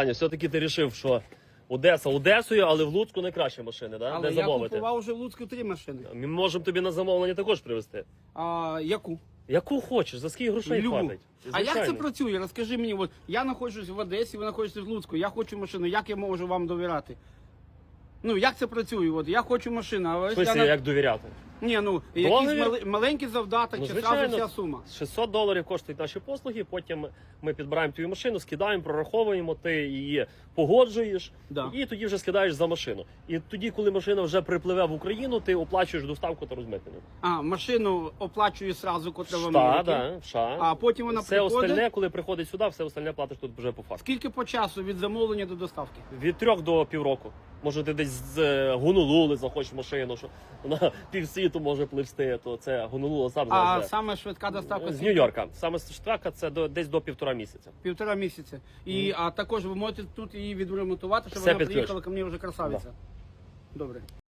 Аня, все-таки ти вирішив, що Одеса Одесою, але в Луцьку найкращі машини, да? Але де я замовити. купував вже в Луцьку три машини. Ми можемо тобі на замовлення також привезти. А яку? Яку хочеш, за скільки грошей Любу. хватить. А як це працює? Розкажи мені, от я знаходжусь в Одесі, ви знаходитесь в Луцьку, я хочу машину, як я можу вам довіряти? Ну, як це працює? От я хочу машину, а В ось я... на- як довіряти? Ні, ну, якийсь Договір? мали- маленький завдаток, Ну, чи зразу вся сума. 600 доларів коштують наші послуги, потім ми підбираємо твою машину, скидаємо, прораховуємо, ти її погоджуєш Да. і тоді вже скидаєш за машину. І тоді, коли машина вже припливе в Україну, ти оплачуєш доставку та розмитнення. А, машину оплачую сразу, котра в Америці. Да, в США. А потім вона все приходить. остальне, коли приходить сюди, все остальне платиш тут вже по факту. Скільки по часу від замовлення до доставки? Від трьох до півроку. Може, ти десь з е, Гонолули захочеш машину, що вона півсвіту може пливсти, то це Гонолула сам А саме швидка доставка З Нью-Йорка. Саме швидка це до, десь до півтора місяця. півтора місяця. І а також ви можете тут її відремонтувати, щоб Все вона приїхала ко мені вже красавиця. Добре.